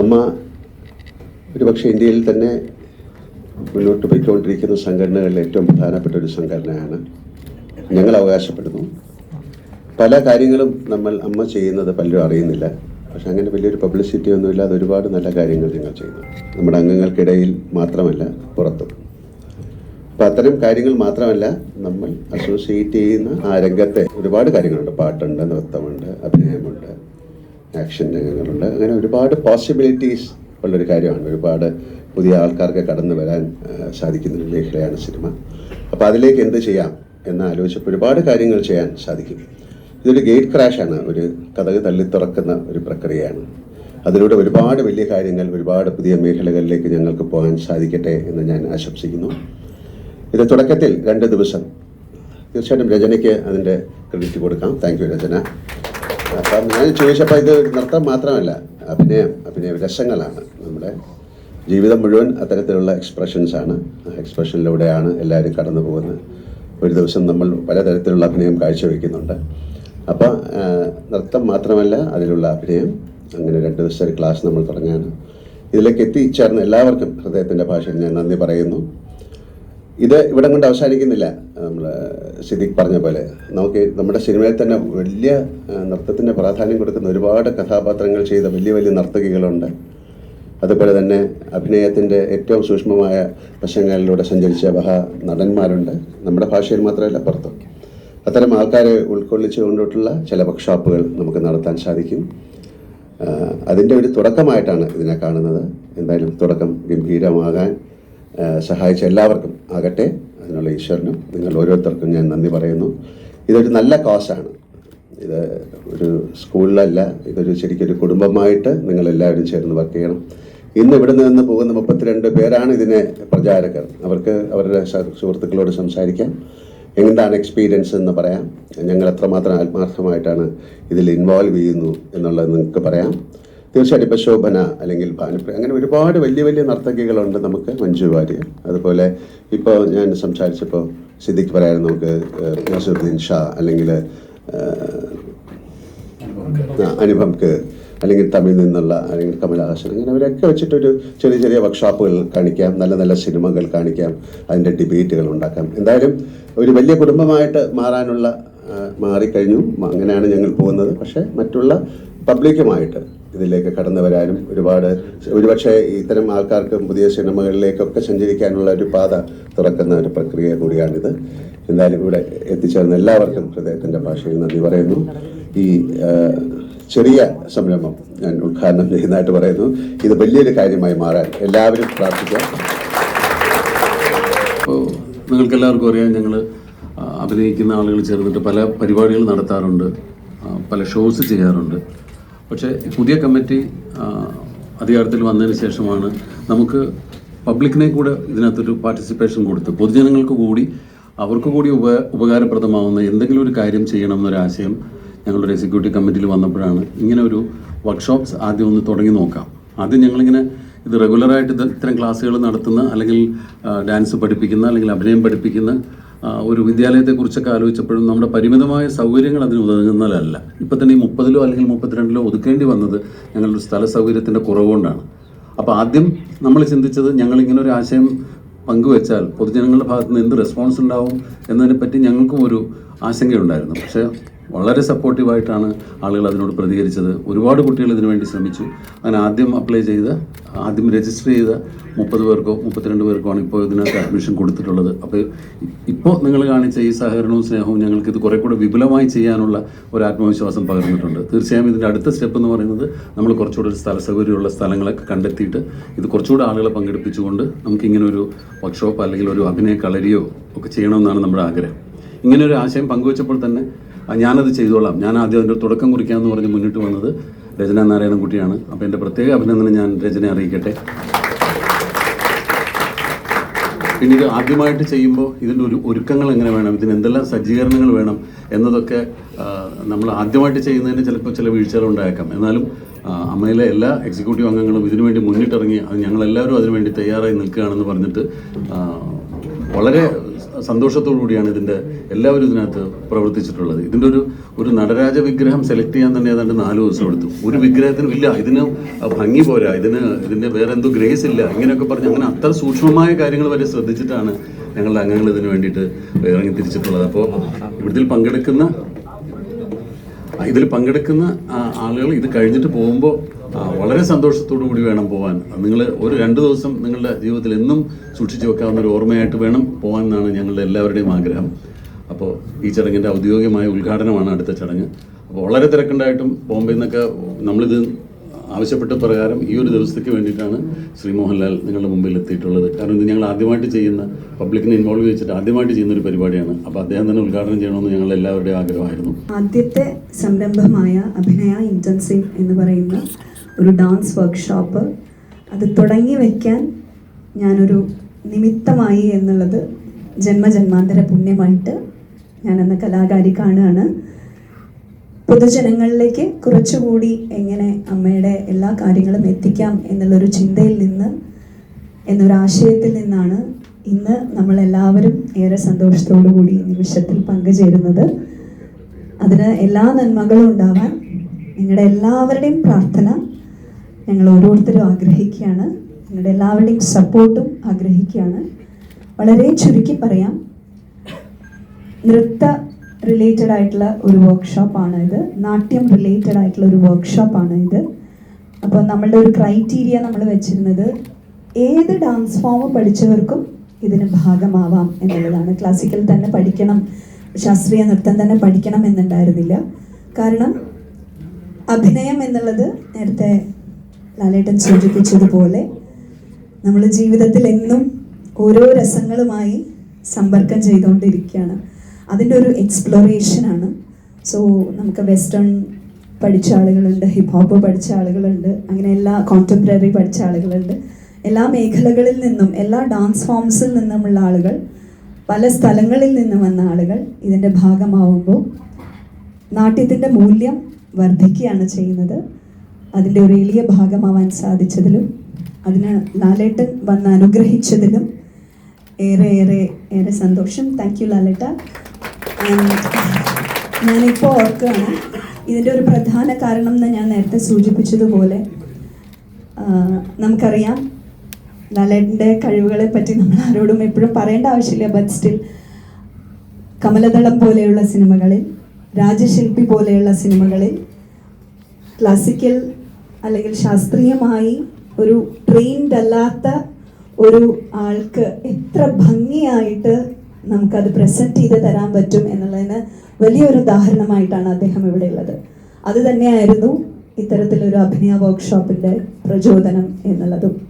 അമ്മ ഒരുപക്ഷെ ഇന്ത്യയിൽ തന്നെ മുന്നോട്ട് പോയിക്കൊണ്ടിരിക്കുന്ന സംഘടനകളിൽ ഏറ്റവും പ്രധാനപ്പെട്ട ഒരു സംഘടനയാണ്. ഞങ്ങൾ അവകാശപ്പെടുന്നു. പല കാര്യങ്ങളും നമ്മൾ അമ്മ ചെയ്യുന്നത് പലരും അറിയുന്നില്ല. പക്ഷെ അങ്ങനെ വലിയൊരു പബ്ലിസിറ്റി ഒന്നുമില്ലാതെ ഒരുപാട് നല്ല കാര്യങ്ങൾ ഞങ്ങൾ ചെയ്യുന്നു. നമ്മുടെ അംഗങ്ങൾക്കിടയിൽ മാത്രമല്ല പുറത്തും. അപ്പം അത്തരം കാര്യങ്ങൾ മാത്രമല്ല നമ്മൾ അസോസിയേറ്റ് ചെയ്യുന്ന ആ രംഗത്തെ ഒരുപാട് കാര്യങ്ങളുണ്ട്. പാട്ടുണ്ട് നൃത്തമുണ്ട് അഭിനയമുണ്ട്. ആക്ഷൻ രംഗങ്ങളുണ്ട് അങ്ങനെ ഒരുപാട് പോസിബിലിറ്റീസ് ഉള്ളൊരു കാര്യമാണ്. ഒരുപാട് പുതിയ ആൾക്കാർക്ക് കടന്നു വരാൻ സാധിക്കുന്ന ഒരു മേഖലയാണ് സിനിമ അപ്പോൾ അതിലേക്ക് എന്ത് ചെയ്യാം എന്ന് ആലോചിച്ചപ്പോൾ ഒരുപാട് കാര്യങ്ങൾ ചെയ്യാൻ സാധിക്കും. ഇതൊരു ഗേറ്റ് ക്രാഷാണ് ഒരു കഥക് തള്ളി തുറക്കുന്ന ഒരു പ്രക്രിയയാണ്. അതിലൂടെ ഒരുപാട് വലിയ കാര്യങ്ങൾ ഒരുപാട് പുതിയ മേഖലകളിലേക്ക് ഞങ്ങൾക്ക് പോകാൻ സാധിക്കട്ടെ എന്ന് ഞാൻ ആശംസിക്കുന്നു. ഇത് തുടക്കത്തിൽ രണ്ട് ദിവസം. തീർച്ചയായിട്ടും രചനയ്ക്ക് അതിന്റെ ക്രെഡിറ്റ് കൊടുക്കാം. Thank you Rachana. അപ്പം ഞാൻ ചോദിച്ചപ്പോൾ ഇത് നൃത്തം മാത്രമല്ല അഭിനയം അഭിനയ രസങ്ങളാണ് നമ്മുടെ ജീവിതം മുഴുവൻ അത്തരത്തിലുള്ള എക്സ്പ്രഷൻസാണ് ആ എക്സ്പ്രഷനിലൂടെയാണ് എല്ലാവരും കടന്നു പോകുന്നത്. ഒരു ദിവസം നമ്മൾ പലതരത്തിലുള്ള അഭിനയം കാഴ്ചവെക്കുന്നുണ്ട്. അപ്പോൾ നൃത്തം മാത്രമല്ല അതിലുള്ള അഭിനയം. അങ്ങനെ രണ്ട് ദിവസത്തെ ഒരു ക്ലാസ് നമ്മൾ തുടങ്ങുകയാണ്. ഇതിലേക്ക് എത്തിച്ചേർന്ന എല്ലാവർക്കും ഹൃദയത്തിന്റെ ഭാഷയിൽ ഞാൻ നന്ദി പറയുന്നു. ഇത് ഇവിടെ കൊണ്ട് അവസാനിക്കുന്നില്ല. നമ്മൾ സിദ്ദിഖ് പറഞ്ഞ പോലെ നമുക്ക് നമ്മുടെ സിനിമയിൽ തന്നെ വലിയ നൃത്തത്തിന്റെ പ്രാധാന്യം കൊടുക്കുന്ന ഒരുപാട് കഥാപാത്രങ്ങൾ ചെയ്ത വലിയ വലിയ നർത്തകികളുണ്ട്. അതുപോലെ തന്നെ അഭിനയത്തിന്റെ ഏറ്റവും സൂക്ഷ്മമായ വശങ്ങളിലൂടെ സഞ്ചരിച്ച മഹാ നടന്മാരുണ്ട്. നമ്മുടെ ഭാഷയിൽ മാത്രമല്ല പുറത്തും. അത്തരം ആൾക്കാരെ ഉൾക്കൊള്ളിച്ചുകൊണ്ടിട്ടുള്ള ചില വർക്ക്ഷോപ്പുകൾ നമുക്ക് നടത്താൻ സാധിക്കും. അതിന്റെ ഒരു തുടക്കമായിട്ടാണ് ഇതിനെ കാണുന്നത്. എന്തായാലും തുടക്കം ഗംഭീരമാകാൻ സഹായിച്ച എല്ലാവർക്കും ആകട്ടെ. അതിനുള്ള ഈശ്വരനും നിങ്ങൾ ഓരോരുത്തർക്കും ഞാൻ നന്ദി പറയുന്നു. ഇതൊരു നല്ല കോസാണ് ഇത് ഒരു സ്കൂളിലല്ല ഇതൊരു ശരിക്കൊരു കുടുംബമായിട്ട് നിങ്ങൾ എല്ലാവരും ചേർന്ന് വർക്ക് ചെയ്യണം. ഇന്ന് ഇവിടെ നിന്ന് പോകുന്ന മുപ്പത്തിരണ്ട് പേരാണ് ഇതിനെ പ്രചാരകർ. അവർക്ക് അവരുടെ സുഹൃത്തുക്കളോട് സംസാരിക്കാം. എന്താണ് എക്സ്പീരിയൻസ് എന്ന് പറയാം. ഞങ്ങൾ എത്രമാത്രം ആത്മാർത്ഥമായിട്ടാണ് ഇതിൽ ഇൻവോൾവ് ചെയ്യുന്നു എന്നുള്ളത് നിങ്ങൾക്ക് പറയാം. തീർച്ചയായിട്ടും ഇപ്പോൾ ശോഭന അല്ലെങ്കിൽ ഭാനുപ്രിയ അങ്ങനെ ഒരുപാട് വലിയ വലിയ നർത്തകികളുണ്ട് നമുക്ക് മഞ്ജു വാര്യർ. അതുപോലെ ഇപ്പോൾ ഞാൻ സംസാരിച്ചപ്പോൾ സിദ്ദിഖ് പറയാൻ നമുക്ക് നസുദ്ദീൻ ഷാ അല്ലെങ്കിൽ അനുപം കേർ അല്ലെങ്കിൽ തമിഴിൽ നിന്നുള്ള അല്ലെങ്കിൽ കമലഹാസൻ അങ്ങനെ അവരൊക്കെ വെച്ചിട്ടൊരു ചെറിയ ചെറിയ വർക്ക്ഷോപ്പുകൾ കാണിക്കാം നല്ല നല്ല സിനിമകൾ കാണിക്കാം അതിന്റെ ഡിബേറ്റുകൾ ഉണ്ടാക്കാം. എന്തായാലും ഒരു വലിയ കുടുംബമായിട്ട് മാറാനുള്ള മാറിക്കഴിഞ്ഞു. അങ്ങനെയാണ് ഞങ്ങൾ പോകുന്നത്. പക്ഷേ മറ്റുള്ള പബ്ലിക്കുമായിട്ട് ഇതിലേക്ക് കടന്നു വരാനും ഒരുപാട് ഒരുപക്ഷെ ഇത്തരം ആൾക്കാർക്ക് പുതിയ സിനിമകളിലേക്കൊക്കെ സഞ്ചരിക്കാനുള്ള ഒരു പാത തുറക്കുന്ന ഒരു പ്രക്രിയ കൂടിയാണിത്. എന്തായാലും ഇവിടെ എത്തിച്ചേർന്ന എല്ലാവർക്കും ഹൃദയത്തിന്റെ ഭാഷയിൽ നന്ദി പറയുന്നു. ഈ ചെറിയ സംരംഭം ഞാൻ ഉദ്ഘാടനം ചെയ്യുന്നതായിട്ട് പറയുന്നു. ഇത് വലിയൊരു കാര്യമായി മാറാൻ എല്ലാവരും പ്രാർത്ഥിക്കാം. നിങ്ങൾക്ക് എല്ലാവർക്കും അറിയാം ഞങ്ങൾ അഭിനയിക്കുന്ന ആളുകൾ ചേർന്നിട്ട് പല പരിപാടികൾ നടത്താറുണ്ട്. പല ഷോസ് ചെയ്യാറുണ്ട്. പക്ഷേ പുതിയ കമ്മിറ്റി അധികാരത്തിൽ വന്നതിന് ശേഷമാണ് നമുക്ക് പബ്ലിക്കിനെ കൂടെ ഇതിനകത്തൊരു പാർട്ടിസിപ്പേഷൻ കൊടുത്ത് പൊതുജനങ്ങൾക്ക് കൂടി അവർക്ക് കൂടി ഉപ ഉപകാരപ്രദമാവുന്ന എന്തെങ്കിലും ഒരു കാര്യം ചെയ്യണം എന്നൊരാശയം ഞങ്ങളുടെ എക്സിക്യൂട്ടീവ് കമ്മിറ്റിയിൽ വന്നപ്പോഴാണ്. ഇങ്ങനെ ഒരു വർക്ക്ഷോപ്സ് ആദ്യം ഒന്ന് തുടങ്ങി നോക്കാം. ആദ്യം ഞങ്ങളിങ്ങനെ ഇത് റെഗുലറായിട്ട് ഇത് ഇത്തരം ക്ലാസ്സുകൾ നടത്തുന്ന അല്ലെങ്കിൽ ഡാൻസ് പഠിപ്പിക്കുന്ന അല്ലെങ്കിൽ അഭിനയം പഠിപ്പിക്കുന്ന ഒരു വിദ്യാലയത്തെക്കുറിച്ചൊക്കെ ആലോചിച്ചപ്പോഴും നമ്മുടെ പരിമിതമായ സൗകര്യങ്ങൾ അതിന് ഉതകുന്നതല്ല. ഇപ്പം തന്നെ ഈ മുപ്പതിലോ അല്ലെങ്കിൽ മുപ്പത്തിരണ്ടിലോ ഒതുക്കേണ്ടി വന്നത് ഞങ്ങളുടെ സ്ഥല സൗകര്യത്തിന്റെ കുറവുകൊണ്ടാണ്. അപ്പോൾ ആദ്യം നമ്മൾ ചിന്തിച്ചത് ഞങ്ങൾ ഇങ്ങനെ ഒരു ആശയം പങ്കുവെച്ചാൽ പൊതുജനങ്ങളുടെ ഭാഗത്ത് നിന്ന് എന്ത് റെസ്പോൺസ് ഉണ്ടാവും എന്നതിനെപ്പറ്റി ഞങ്ങൾക്കും ഒരു ആശങ്കയുണ്ടായിരുന്നു. പക്ഷേ വളരെ സപ്പോർട്ടീവായിട്ടാണ് ആളുകൾ അതിനോട് പ്രതികരിച്ചത്. ഒരുപാട് കുട്ടികൾ ഇതിനുവേണ്ടി ശ്രമിച്ചു. അങ്ങനെ ആദ്യം അപ്ലൈ ചെയ്ത് ആദ്യം രജിസ്റ്റർ ചെയ്ത മുപ്പത് പേർക്കോ മുപ്പത്തിരണ്ട് പേർക്കോ ആണ് ഇപ്പോൾ ഇതിനകത്ത് അഡ്മിഷൻ കൊടുത്തിട്ടുള്ളത്. അപ്പോൾ ഇപ്പോൾ നിങ്ങൾ കാണിച്ച ഈ സഹകരണവും സ്നേഹവും ഞങ്ങൾക്ക് ഇത് കുറേ കൂടെ വിപുലമായി ചെയ്യാനുള്ള ഒരു ആത്മവിശ്വാസം പകർന്നിട്ടുണ്ട്. തീർച്ചയായും ഇതിന്റെ അടുത്ത സ്റ്റെപ്പ് എന്ന് പറയുന്നത് നമ്മൾ കുറച്ചുകൂടെ ഒരു സ്ഥല സൗകര്യമുള്ള സ്ഥലങ്ങളൊക്കെ കണ്ടെത്തിയിട്ട് ഇത് കുറച്ചുകൂടെ ആളുകളെ പങ്കെടുപ്പിച്ചുകൊണ്ട് നമുക്കിങ്ങനെ ഒരു വർക്ക്ഷോപ്പ് അല്ലെങ്കിൽ ഒരു അഭിനയ കളരിയോ ഒക്കെ ചെയ്യണമെന്നാണ് നമ്മുടെ ആഗ്രഹം. ഇങ്ങനെ ഒരു ആശയം പങ്കുവച്ചപ്പോൾ തന്നെ ഞാനത് ചെയ്തോളാം. ഞാൻ ആദ്യം അതിന്റെ തുടക്കം കുറിക്കാമെന്ന് പറഞ്ഞ് മുന്നിട്ട് വന്നത് രചന നാരായണൻകുട്ടിയാണ് അപ്പോൾ എന്റെ പ്രത്യേക അഭിനന്ദനം ഞാൻ രചനയെ അറിയിക്കട്ടെ. പിന്നെ ഇത് ആദ്യമായിട്ട് ചെയ്യുമ്പോൾ ഇതിന്റെ ഒരു ഒരുക്കങ്ങൾ എങ്ങനെ വേണം ഇതിന് എന്തെല്ലാം സജ്ജീകരണങ്ങൾ വേണം എന്നതൊക്കെ നമ്മൾ ആദ്യമായിട്ട് ചെയ്യുന്നതിന് ചിലപ്പോൾ ചില വീഴ്ചകൾ ഉണ്ടായേക്കാം. എന്നാലും അമ്മയിലെ എല്ലാ എക്സിക്യൂട്ടീവ് അംഗങ്ങളും ഇതിനുവേണ്ടി മുന്നിട്ടിറങ്ങി അത് ഞങ്ങളെല്ലാവരും അതിനുവേണ്ടി തയ്യാറായി നിൽക്കുകയാണെന്ന് പറഞ്ഞിട്ട് വളരെ സന്തോഷത്തോടു കൂടിയാണ് ഇതിന്റെ എല്ലാവരും ഇതിനകത്ത് പ്രവർത്തിച്ചിട്ടുള്ളത്. ഇതിന്റെ ഒരു ഒരു നടരാജ വിഗ്രഹം സെലക്ട് ചെയ്യാൻ തന്നെ ഏതാണ്ട് നാല് ദിവസം എടുത്തു. ഒരു വിഗ്രഹത്തിന് ഇല്ല ഇതിന് ഭംഗി പോരാ. ഇതിന് ഇതിന്റെ വേറെ എന്തോ ഗ്രേസ് ഇല്ല. ഇങ്ങനെയൊക്കെ പറഞ്ഞ് അങ്ങനെ അത്ര സൂക്ഷ്മമായ കാര്യങ്ങൾ വരെ ശ്രദ്ധിച്ചിട്ടാണ് ഞങ്ങളുടെ അംഗങ്ങൾ ഇതിന് വേണ്ടിയിട്ട് ഇറങ്ങി തിരിച്ചിട്ടുള്ളത്. അപ്പോൾ ഇവിടുത്തിൽ പങ്കെടുക്കുന്ന ഇതിൽ പങ്കെടുക്കുന്ന ആളുകൾ ഇത് കഴിഞ്ഞിട്ട് പോകുമ്പോൾ വളരെ സന്തോഷത്തോടു കൂടി വേണം പോകാൻ നിങ്ങൾ ഒരു രണ്ട് ദിവസം നിങ്ങളുടെ ജീവിതത്തിൽ എന്നും സൂക്ഷിച്ചു വെക്കാവുന്ന ഒരു ഓർമ്മയായിട്ട് വേണം പോകാൻ എന്നാണ് ഞങ്ങളുടെ എല്ലാവരുടെയും ആഗ്രഹം. അപ്പോൾ ഈ ചടങ്ങിന്റെ ഔദ്യോഗികമായ ഉദ്ഘാടനമാണ് അടുത്ത ചടങ്ങ്. അപ്പോൾ വളരെ തിരക്കുണ്ടായിട്ടും ബോംബെയിൽ നിന്നൊക്കെ നമ്മളിത് ആവശ്യപ്പെട്ട പ്രകാരം ഈ ഒരു ദിവസത്തേക്ക് വേണ്ടിയിട്ടാണ് ശ്രീ മോഹൻലാൽ നിങ്ങളുടെ മുമ്പിൽ എത്തിയിട്ടുള്ളത്. കാരണം ഇത് ഞങ്ങൾ ആദ്യമായിട്ട് ചെയ്യുന്ന പബ്ലിക്കിനെ ഇൻവോൾവ് ചെയ്തിട്ട് ആദ്യമായിട്ട് ചെയ്യുന്ന ഒരു പരിപാടിയാണ്. അപ്പോൾ അദ്ദേഹം തന്നെ ഉദ്ഘാടനം ചെയ്യണമെന്ന് ഞങ്ങൾ എല്ലാവരുടെയും ആഗ്രഹമായിരുന്നു. ആദ്യത്തെ സംരംഭമായ അഭിനയ ഇന്റൻസീവ് എന്ന് പറയുന്ന ഒരു ഡാൻസ് വർക്ക്ഷോപ്പ് അത് തുടങ്ങി വയ്ക്കാൻ ഞാനൊരു നിമിത്തമായി എന്നുള്ളത് ജന്മജന്മാന്തര പുണ്യമായിട്ട് ഞാനെന്ന കലാകാരി കാണുകയാണ്. പൊതുജനങ്ങളിലേക്ക് കുറച്ചുകൂടി എങ്ങനെ അമ്മയുടെ എല്ലാ കാര്യങ്ങളും എത്തിക്കാം എന്നുള്ളൊരു ചിന്തയിൽ നിന്ന് എന്നൊരാശയത്തിൽ നിന്നാണ് ഇന്ന് നമ്മളെല്ലാവരും ഏറെ സന്തോഷത്തോടു കൂടി ഈ നിമിഷത്തിൽ പങ്കുചേരുന്നത്. അതിന് എല്ലാ നന്മകളും ഉണ്ടാവാൻ നിങ്ങളുടെ എല്ലാവരുടെയും പ്രാർത്ഥന ഞങ്ങൾ ഓരോരുത്തരും ആഗ്രഹിക്കുകയാണ്. ഞങ്ങളുടെ എല്ലാവരുടെയും സപ്പോർട്ടും ആഗ്രഹിക്കുകയാണ്. വളരെ ചുരുക്കി പറയാം. നൃത്ത റിലേറ്റഡ് ആയിട്ടുള്ള ഒരു വർക്ക്ഷോപ്പാണ് ഇത്. നാട്യം റിലേറ്റഡ് ആയിട്ടുള്ള ഒരു വർക്ക്ഷോപ്പാണ് ഇത്. അപ്പോൾ നമ്മളുടെ ഒരു ക്രൈറ്റീരിയ നമ്മൾ വെച്ചിരുന്നത് ഏത് ഡാൻസ് ഫോം പഠിച്ചവർക്കും ഇതിന് ഭാഗമാവാം എന്നുള്ളതാണ്. ക്ലാസിക്കൽ തന്നെ പഠിക്കണം ശാസ്ത്രീയ നൃത്തം തന്നെ പഠിക്കണം എന്നുണ്ടായിരുന്നില്ല. കാരണം അഭിനയം എന്നുള്ളത് നേരത്തെ ലാലേട്ടൻ സൂചിപ്പിച്ചതുപോലെ നമ്മൾ ജീവിതത്തിൽ എന്നും ഓരോ രസങ്ങളുമായി സമ്പർക്കം ചെയ്തുകൊണ്ടിരിക്കുകയാണ്. അതിന്റെ ഒരു എക്സ്പ്ലോറേഷനാണ് സോ നമുക്ക് വെസ്റ്റേൺ പഠിച്ച ആളുകളുണ്ട് ഹിപ്പ് ഹോപ്പ് പഠിച്ച ആളുകളുണ്ട് അങ്ങനെ എല്ലാ കോണ്ടംപററി പഠിച്ച ആളുകളുണ്ട്. എല്ലാ മേഖലകളിൽ നിന്നും എല്ലാ ഡാൻസ് ഫോംസിൽ നിന്നുമുള്ള ആളുകൾ പല സ്ഥലങ്ങളിൽ നിന്ന് വന്ന ആളുകൾ ഇതിന്റെ ഭാഗമാവുമ്പോൾ നാട്യത്തിന്റെ മൂല്യം വർദ്ധിക്കുകയാണ് ചെയ്യുന്നത്. അതിന്റെ ഒരു എളിയ ഭാഗമാവാൻ സാധിച്ചതിലും അതിന് ലാലേട്ടൻ വന്ന് അനുഗ്രഹിച്ചതിലും ഏറെ ഏറെ ഏറെ സന്തോഷം. താങ്ക് യു ലാലേട്ട. ഞാനിപ്പോൾ ഓർക്കുകയാണ് ഇതിന്റെ ഒരു പ്രധാന കാരണം എന്ന് ഞാൻ നേരത്തെ സൂചിപ്പിച്ചതുപോലെ നമുക്കറിയാം ലാലേട്ടന്റെ കഴിവുകളെ പറ്റി നമ്മൾ ആരോടും എപ്പോഴും പറയേണ്ട ആവശ്യമില്ല ബട്ട് സ്റ്റിൽ കമലദളം പോലെയുള്ള സിനിമകളിൽ രാജശില്പി പോലെയുള്ള സിനിമകളിൽ ക്ലാസിക്കൽ അല്ലെങ്കിൽ ശാസ്ത്രീയമായി ഒരു ട്രെയിൻഡ് അല്ലാത്ത ഒരു ആൾക്ക് എത്ര ഭംഗിയായിട്ട് നമുക്കത് പ്രസന്റ് ചെയ്ത് തരാൻ പറ്റും എന്നുള്ളതിന് വലിയൊരു ഉദാഹരണമായിട്ടാണ് അദ്ദേഹം ഇവിടെ ഉള്ളത്. അത് തന്നെയായിരുന്നു ഇത്തരത്തിലൊരു അഭിനയ വർക്ക്ഷോപ്പിന്റെ പ്രചോദനം എന്നുള്ളതും.